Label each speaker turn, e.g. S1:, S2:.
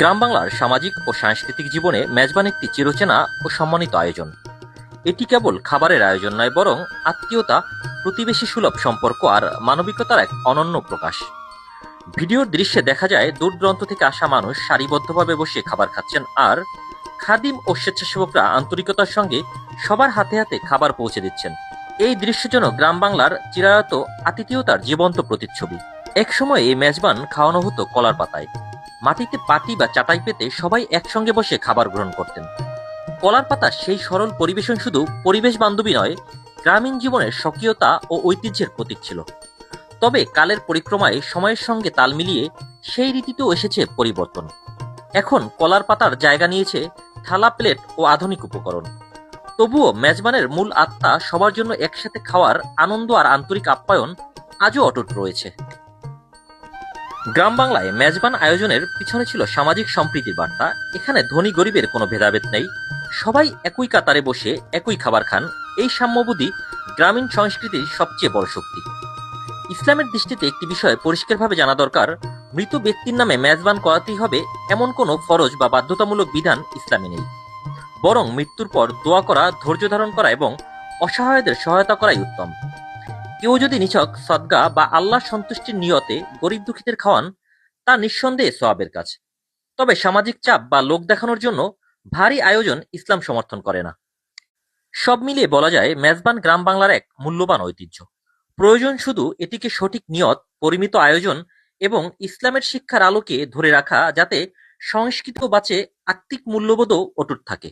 S1: গ্রাম বাংলার সামাজিক ও সাংস্কৃতিক জীবনে মেজবান একটি চিরচেনা ও সম্মানিত আয়োজন। এটি কেবল খাবারের আয়োজন নয়, বরং আত্মীয়তা, প্রতিবেশী সুলভ সম্পর্ক আর মানবিকতার এক অনন্য প্রকাশ। ভিডিওর দৃশ্যে দেখা যায়, দূর দূরান্ত থেকে আসা মানুষ সারিবদ্ধভাবে বসে খাবার খাচ্ছেন আর খাদিম ও স্বেচ্ছাসেবকরা আন্তরিকতার সঙ্গে সবার হাতে হাতে খাবার পৌঁছে দিচ্ছেন। এই দৃশ্য যেন গ্রাম বাংলার চিরায়ত আতিথেয়তার জীবন্ত প্রতিচ্ছবি। একসময় এই মেজবান খাওয়ানো হতো কলার পাতায়। মাটিতে পাটি বা চাটাই পেতে সবাই একসঙ্গে বসে খাবার গ্রহণ করতেন। কলার পাতা সেই সরল পরিবেশন শুধু পরিবেশ বান্ধবী নয়, গ্রামীণ জীবনের স্বকীয়তা ও ঐতিহ্যের প্রতীক ছিল। তবে কালের পরিক্রমায় সময়ের সঙ্গে তাল মিলিয়ে সেই রীতিতেও এসেছে পরিবর্তন। এখন কলার পাতার জায়গা নিয়েছে থালা প্লেট ও আধুনিক উপকরণ। তবুও মেজবানের মূল আত্মা সবার জন্য একসাথে খাওয়ার আনন্দ আর আন্তরিক আপ্যায়ন আজও অটুট রয়েছে। গ্রাম বাংলায় মেজবান আয়োজনের পিছনে ছিল সামাজিক সম্প্রীতির বার্তা। এখানে ধনী গরিবের কোনো ভেদাভেদ নেই। সবাই একই কাতারে বসে একই খাবার খান। এই সাম্যবোধই গ্রামীণ সংস্কৃতির সবচেয়ে বড় শক্তি। ইসলামের দৃষ্টিতে একটি বিষয় পরিষ্কারভাবে জানা দরকার, মৃত ব্যক্তির নামে মেজবান করাতেই হবে এমন কোনো ফরজ বা বাধ্যতামূলক বিধান ইসলামে নেই। বরং মৃত্যুর পর দোয়া করা, ধৈর্য ধারণ করা এবং অসহায়দের সহায়তা করাই উত্তম। কেউ যদি নিছক সদ্গা বা আল্লাহ সন্তুষ্টির নিয়তে গরিব দুঃখীদের খাওয়ান, তা নিঃসন্দেহে সোয়াবের কাজ। তবে সামাজিক চাপ বা লোক দেখানোর জন্য ভারী আয়োজন ইসলাম সমর্থন করে না। সব মিলিয়ে বলা যায়, মেজবান গ্রাম বাংলার এক মূল্যবান ঐতিহ্য। প্রয়োজন শুধু এটিকে সঠিক নিয়ত, পরিমিত আয়োজন এবং ইসলামের শিক্ষার আলোকে ধরে রাখা যাতে সংস্কৃত বাঁচে আত্মিক মূল্যবোধও অটুট থাকে।